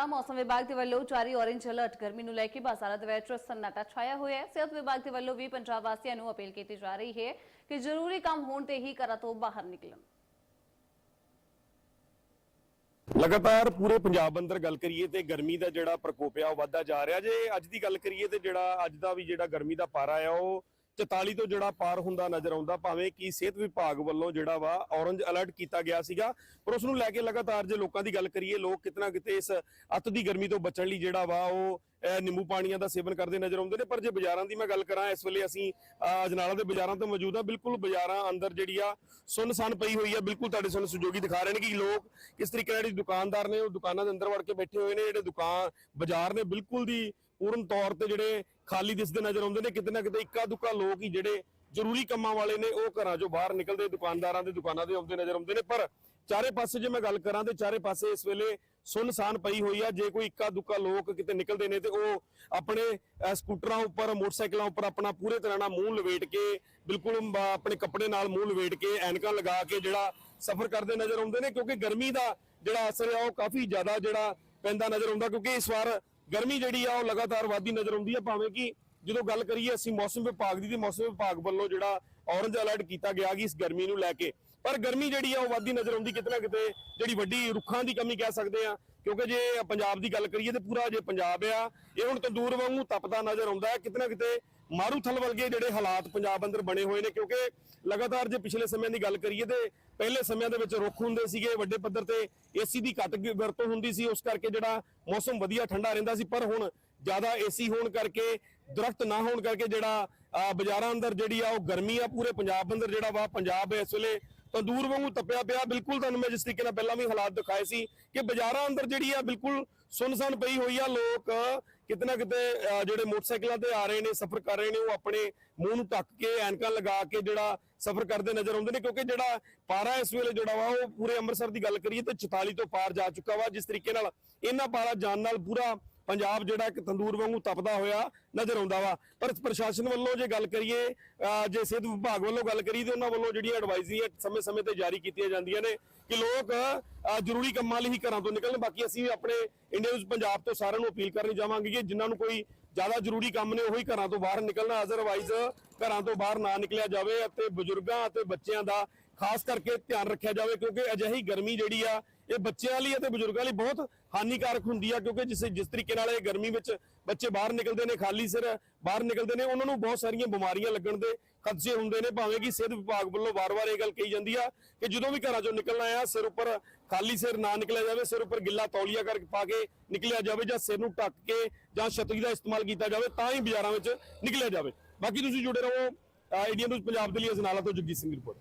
ਤਾਂ ਮੌਸਮ ਵਿਭਾਗ ਦੇ ਵੱਲੋਂ ਜਾਰੀ ਔਰੇਂਜ ਅਲਰਟ ਗਰਮੀ ਨੂੰ ਲੈ ਕੇ ਬਾਜ਼ਾਰਾਂ ਦੇ ਵਿੱਚ ਸੰਨਾਟਾ ਛਾਇਆ ਹੋਇਆ ਹੈ ਸਿਹਤ ਵਿਭਾਗ ਦੇ ਵੱਲੋਂ ਵੀ ਪੰਜਾਬ ਵਾਸੀਆਂ ਨੂੰ ਅਪੀਲ ਕੀਤੀ ਜਾ ਰਹੀ ਹੈ ਕਿ ਜ਼ਰੂਰੀ ਕੰਮ ਹੋਣ ਤੇ ਹੀ ਘਰਾਂ ਤੋਂ ਬਾਹਰ ਨਿਕਲਣ ਲਗਾਤਾਰ ਪੂਰੇ ਪੰਜਾਬ ਅੰਦਰ ਗੱਲ ਕਰੀਏ ਤੇ ਗਰਮੀ ਦਾ ਜਿਹੜਾ ਪ੍ਰਕੋਪ ਆ ਉਹ ਵੱਧਦਾ ਜਾ ਰਿਹਾ ਜੇ ਅੱਜ ਦੀ ਗੱਲ ਕਰੀਏ ਤੇ ਜਿਹੜਾ ਅੱਜ ਦਾ ਵੀ ਜਿਹੜਾ ਗਰਮੀ ਦਾ ਪਾਰਾ ਆ ਉਹ 44 ਤੋਂ ਜਿਹੜਾ ਪਾਰ ਹੁੰਦਾ ਨਜ਼ਰ ਆਉਂਦਾ, ਭਾਵੇਂ ਕਿ ਸਿਹਤ ਵਿਭਾਗ ਵੱਲੋਂ ਜਿਹੜਾ ਵਾ ਔਰੰਜ ਅਲਰਟ ਕੀਤਾ ਗਿਆ ਸੀਗਾ। ਪਰ ਉਸ ਨੂੰ ਲੈ ਕੇ ਲਗਾਤਾਰ ਜੇ ਲੋਕਾਂ ਦੀ ਗੱਲ ਕਰੀਏ, ਲੋਕ ਕਿਤਨਾ ਕਿਤੇ ਇਸ ਅੱਤ ਦੀ ਗਰਮੀ ਤੋਂ ਬਚਣ ਲਈ ਜਿਹੜਾ ਵਾ ਉਹ ਨਿੰਬੂ ਪਾਣੀਆਂ ਦਾ ਸੇਵਨ ਕਰਦੇ ਨਜ਼ਰ ਆਉਂਦੇ ਨੇ। ਪਰ ਜੇ ਬਾਜ਼ਾਰਾਂ ਦੀ ਮੈਂ ਗੱਲ ਕਰਾਂ, ਇਸ ਵੇਲੇ ਅਸੀਂ ਅਜਨਾਲਾ ਦੇ ਬਾਜ਼ਾਰਾਂ ਤੋਂ ਮੌਜੂਦ ਆ ਬਿਲਕੁਲ ਬਾਜ਼ਾਰਾਂ ਅੰਦਰ ਜਿਹੜੀ ਆ ਸੁੰਨਸਾਨ ਪਈ ਹੋਈ ਆ। ਬਿਲਕੁਲ ਤੁਹਾਡੇ ਸਾਨੂੰ ਸਹਿਯੋਗੀ ਦਿਖਾ ਰਹੇ ਨੇ ਕਿ ਲੋਕ ਕਿਸ ਤਰੀਕੇ ਨਾਲ ਜਿਹੜੀ ਦੁਕਾਨਦਾਰ ਨੇ, ਉਹ ਦੁਕਾਨਾਂ ਦੇ ਅੰਦਰ ਵੜ ਕੇ ਬੈਠੇ ਹੋਏ ਨੇ। ਜਿਹੜੇ ਦੁਕਾਨ, ਬਾਜ਼ਾਰ ਨੇ ਬਿਲਕੁਲ ਦੀ ਪੂਰਨ ਤੌਰ ਤੇ ਜਿਹੜੇ ਖਾਲੀ ਦਿਸਦੇ ਨਜ਼ਰ ਆਉਂਦੇ ਨੇ। ਕਿਤੇ ਨਾ ਕਿਤੇ ਇੱਕਾ ਦੁੱਕਾ ਲੋਕ ਹੀ ਜਿਹੜੇ ਜ਼ਰੂਰੀ ਕੰਮਾਂ ਵਾਲੇ ਨੇ, ਉਹ ਘਰਾਂ ਚੋਂ ਬਾਹਰ ਨਿਕਲਦੇ ਦੁਕਾਨਦਾਰਾਂ ਦੇ ਦੁਕਾਨਾਂ ਦੇ ਆਉਂਦੇ ਨਜ਼ਰ ਆਉਂਦੇ ਨੇ। ਪਰ ਚਾਰੇ ਪਾਸੇ ਜੇ ਮੈਂ ਗੱਲ ਕਰਾਂ ਤੇ ਚਾਰੇ ਪਾਸੇ ਇਸ ਵੇਲੇ ਸੁੰਨਸਾਨ ਪਈ ਹੋਈ ਆ। ਜੇ ਕੋਈ ਇੱਕਾ ਦੁੱਕਾ ਲੋਕ ਕਿਤੇ ਨਿਕਲਦੇ ਨੇ ਤੇ ਉਹ ਆਪਣੇ ਸਕੂਟਰਾਂ ਉੱਪਰ, ਮੋਟਰਸਾਈਕਲਾਂ ਉੱਪਰ ਆਪਣਾ ਪੂਰੇ ਤਰ੍ਹਾਂ ਨਾਲ ਮੂੰਹ ਲਵੇਟ ਕੇ, ਬਿਲਕੁਲ ਆਪਣੇ ਕੱਪੜੇ ਨਾਲ ਮੂੰਹ ਲਵੇਟ ਕੇ, ਐਨਕਾਂ ਲਗਾ ਕੇ ਜਿਹੜਾ ਸਫ਼ਰ ਕਰਦੇ ਨਜ਼ਰ ਆਉਂਦੇ ਨੇ, ਕਿਉਂਕਿ ਗਰਮੀ ਦਾ ਜਿਹੜਾ ਅਸਰ ਆ, ਉਹ ਕਾਫੀ ਜ਼ਿਆਦਾ ਜਿਹੜਾ ਪੈਂਦਾ ਨਜ਼ਰ ਆਉਂਦਾ, ਕਿਉਂਕਿ ਇਸ ਵਾਰ ਗਰਮੀ ਜਿਹੜੀ ਆ, ਉਹ ਲਗਾਤਾਰ ਵਧਦੀ ਨਜ਼ਰ ਆਉਂਦੀ ਆ। ਭਾਵੇਂ ਕਿ ਜਦੋਂ ਗੱਲ ਕਰੀਏ ਅਸੀਂ ਮੌਸਮ ਵਿਭਾਗ ਦੀ, ਤੇ ਮੌਸਮ ਵਿਭਾਗ ਵੱਲੋਂ ਜਿਹੜਾ ਔਰੰਜ ਅਲਰਟ ਕੀਤਾ ਗਿਆ ਕਿ ਇਸ ਗਰਮੀ ਨੂੰ ਲੈ ਕੇ। ਪਰ ਗਰਮੀ ਜਿਹੜੀ ਆ, ਉਹ ਵਧਦੀ ਨਜ਼ਰ ਆਉਂਦੀ ਕਿਤੇ ਨਾ ਕਿਤੇ, ਜਿਹੜੀ ਵੱਡੀ ਰੁੱਖਾਂ ਦੀ ਕਮੀ ਕਹਿ ਸਕਦੇ ਆ। ਕਿਉਂਕਿ ਜੇ ਪੰਜਾਬ ਦੀ ਗੱਲ ਕਰੀਏ, ਤੇ ਪੂਰਾ ਜੇ ਪੰਜਾਬ ਆ, ਇਹ ਹੁਣ ਤੰਦੂਰ ਵਾਂਗੂ ਤਪਦਾ ਨਜ਼ਰ ਆਉਂਦਾ ਹੈ। ਕਿਤੇ ਨਾ ਕਿਤੇ ਮਾਰੂਥਲ ਵਰਗੇ ਜਿਹੜੇ ਹਾਲਾਤ ਪੰਜਾਬ ਅੰਦਰ ਬਣੇ ਹੋਏ ਨੇ, ਕਿਉਂਕਿ ਲਗਾਤਾਰ ਜੇ ਪਿਛਲੇ ਸਮਿਆਂ ਦੀ ਗੱਲ ਕਰੀਏ, ਤੇ ਪਹਿਲੇ ਸਮਿਆਂ ਦੇ ਵਿੱਚ ਰੁੱਖ ਹੁੰਦੇ ਸੀਗੇ, ਵੱਡੇ ਪੱਧਰ ਤੇ ਏਸੀ ਦੀ ਘੱਟ ਵਰਤੋਂ ਹੁੰਦੀ ਸੀ, ਉਸ ਕਰਕੇ ਜਿਹੜਾ ਮੌਸਮ ਵਧੀਆ ਠੰਡਾ ਰਹਿੰਦਾ ਸੀ। ਪਰ ਹੁਣ ਜ਼ਿਆਦਾ ਏਸੀ ਹੋਣ ਕਰਕੇ ਦਰਖਤ ਨਾ ਹੋਣ ਕਰਕੇ ਜਿਹੜਾ ਬਾਜ਼ਾਰਾਂ ਅੰਦਰ ਜਿਹੜੀ ਆ ਉਹ ਗਰਮੀ ਆ, ਪੂਰੇ ਪੰਜਾਬ ਅੰਦਰ ਜਿਹੜਾ ਵਾ ਪੰਜਾਬ ਇਸ ਵੇਲੇ ਤੰਦੂਰ ਵਾਂਗੂ ਤਪਿਆ ਪਿਆ। ਬਿਲਕੁਲ ਤੁਹਾਨੂੰ ਮੈਂ ਜਿਸ ਤਰੀਕੇ ਨਾਲ ਪਹਿਲਾਂ ਵੀ ਹਾਲਾਤ ਦਿਖਾਏ ਸੀ ਕਿ ਬਾਜ਼ਾਰਾਂ ਅੰਦਰ ਜਿਹੜੀ ਆ ਬਿਲਕੁਲ ਸੁੰਨਸਾਨ ਪਈ ਹੋਈ ਆ। ਲੋਕ ਕਿਤੇ ਨਾ ਕਿਤੇ ਜਿਹੜੇ ਮੋਟਰਸਾਈਕਲਾਂ ਤੇ ਆ ਰਹੇ ਨੇ, ਸਫ਼ਰ ਕਰ ਰਹੇ ਨੇ, ਉਹ ਆਪਣੇ ਮੂੰਹ ਨੂੰ ਢੱਕ ਕੇ, ਐਨਕਾਂ ਲਗਾ ਕੇ ਜਿਹੜਾ ਸਫ਼ਰ ਕਰਦੇ ਨਜ਼ਰ ਆਉਂਦੇ ਨੇ, ਕਿਉਂਕਿ ਜਿਹੜਾ ਪਾਰਾ ਇਸ ਵੇਲੇ ਜਿਹੜਾ ਵਾ ਉਹ ਪੂਰੇ ਅੰਮ੍ਰਿਤਸਰ ਦੀ ਗੱਲ ਕਰੀਏ ਤੇ 44 ਤੋਂ ਪਾਰ ਜਾ ਚੁੱਕਾ ਵਾ। ਜਿਸ ਤਰੀਕੇ ਨਾਲ ਇਹਨਾਂ ਪਾਰਾ ਜਾਣ ਨਾਲ ਪੂਰਾ ਪੰਜਾਬ ਜਿਹੜਾ ਇੱਕ ਤੰਦੂਰ ਵਾਂਗੂ ਤਪਦਾ ਹੋਇਆ ਨਜ਼ਰ ਆਉਂਦਾ ਵਾ। ਪਰ ਪ੍ਰਸ਼ਾਸਨ ਵੱਲੋਂ ਜੇ ਗੱਲ ਕਰੀਏ ਜੇ ਸਿਹਤ ਵਿਭਾਗ ਵੱਲੋਂ ਗੱਲ ਕਰੀਏ ਤੇ ਉਹਨਾਂ ਵੱਲੋਂ ਜਿਹੜੀਆਂ ਐਡਵਾਈਜ਼ਰੀਆਂ ਸਮੇਂ-ਸਮੇਂ ਤੇ ਜਾਰੀ ਕੀਤੀਆਂ ਜਾਂਦੀਆਂ ਨੇ ਕਿ ਲੋਕ ਜ਼ਰੂਰੀ ਕੰਮਾਂ ਲਈ ਹੀ ਘਰਾਂ ਤੋਂ ਨਿਕਲਣ। ਬਾਕੀ ਅਸੀਂ ਆਪਣੇ ਇੰਡੀਆ ਨਿਊਜ਼ ਪੰਜਾਬ ਤੋਂ ਸਾਰਿਆਂ ਨੂੰ ਅਪੀਲ ਕਰਨੀ ਚਾਹਾਂਗੇ ਕਿ ਜਿਨ੍ਹਾਂ ਨੂੰ ਕੋਈ ਜ਼ਿਆਦਾ ਜ਼ਰੂਰੀ ਕੰਮ ਨੇ ਉਹੀ ਘਰਾਂ ਤੋਂ ਬਾਹਰ ਨਿਕਲਣਾ। ਅਦਰਵਾਈਜ਼ ਘਰਾਂ ਤੋਂ ਬਾਹਰ ਨਾ ਨਿਕਲਿਆ ਜਾਵੇ ਅਤੇ ਬਜ਼ੁਰਗਾਂ ਅਤੇ ਬੱਚਿਆਂ ਦਾ ਖਾਸ ਕਰਕੇ ਧਿਆਨ ਰੱਖਿਆ ਜਾਵੇ ਕਿਉਂਕਿ ਅਜਿਹੀ ਗਰਮੀ ਜਿਹੜੀ ਆ ਇਹ ਬੱਚਿਆਂ ਲਈ ਅਤੇ ਬਜ਼ੁਰਗਾਂ ਲਈ ਬਹੁਤ ਹਾਨੀਕਾਰਕ ਹੁੰਦੀ ਆ, ਕਿਉਂਕਿ ਜਿਸ ਜਿਸ ਤਰੀਕੇ ਨਾਲ ਇਹ ਗਰਮੀ ਵਿੱਚ ਬੱਚੇ ਬਾਹਰ ਨਿਕਲਦੇ ਨੇ, ਖਾਲੀ ਸਿਰ ਬਾਹਰ ਨਿਕਲਦੇ ਨੇ, ਉਹਨਾਂ ਨੂੰ ਬਹੁਤ ਸਾਰੀਆਂ ਬਿਮਾਰੀਆਂ ਲੱਗਣ ਦੇ ਖਦਸ਼ੇ ਹੁੰਦੇ ਨੇ, ਭਾਵੇਂ ਕਿ ਸਿਹਤ ਵਿਭਾਗ ਵੱਲੋਂ ਵਾਰ-ਵਾਰ ਇਹ ਗੱਲ ਕਹੀ ਜਾਂਦੀ ਆ ਕਿ ਜਦੋਂ ਵੀ ਘਰਾਂ ਚੋਂ ਨਿਕਲਣਾ ਆ, ਸਿਰ ਉੱਪਰ ਖਾਲੀ ਸਿਰ ਨਾ ਨਿਕਲਿਆ ਜਾਵੇ, ਸਿਰ ਉੱਪਰ ਗਿੱਲਾ ਤੌਲੀਆ ਕਰਕੇ ਪਾ ਕੇ ਨਿਕਲਿਆ ਜਾਵੇ ਜਾਂ ਸਿਰ ਨੂੰ ਢੱਕ ਕੇ ਜਾਂ ਛਤਰੀ ਦਾ ਇਸਤੇਮਾਲ ਕੀਤਾ ਜਾਵੇ, ਤਾਂ ਹੀ ਬਾਜ਼ਾਰਾਂ ਵਿੱਚ ਨਿਕਲਿਆ ਜਾਵੇ। ਬਾਕੀ ਤੁਸੀਂ ਜੁੜੇ ਰਹੋ, ਆਈਡੀਆ ਨਿਊਜ਼ ਪੰਜਾਬ ਦੇ ਲਈ ਅਜਨਾਲਾ ਤੋਂ ਜਗਜੀਤ ਸਿੰਘ ਰਿਪੋਰਟ।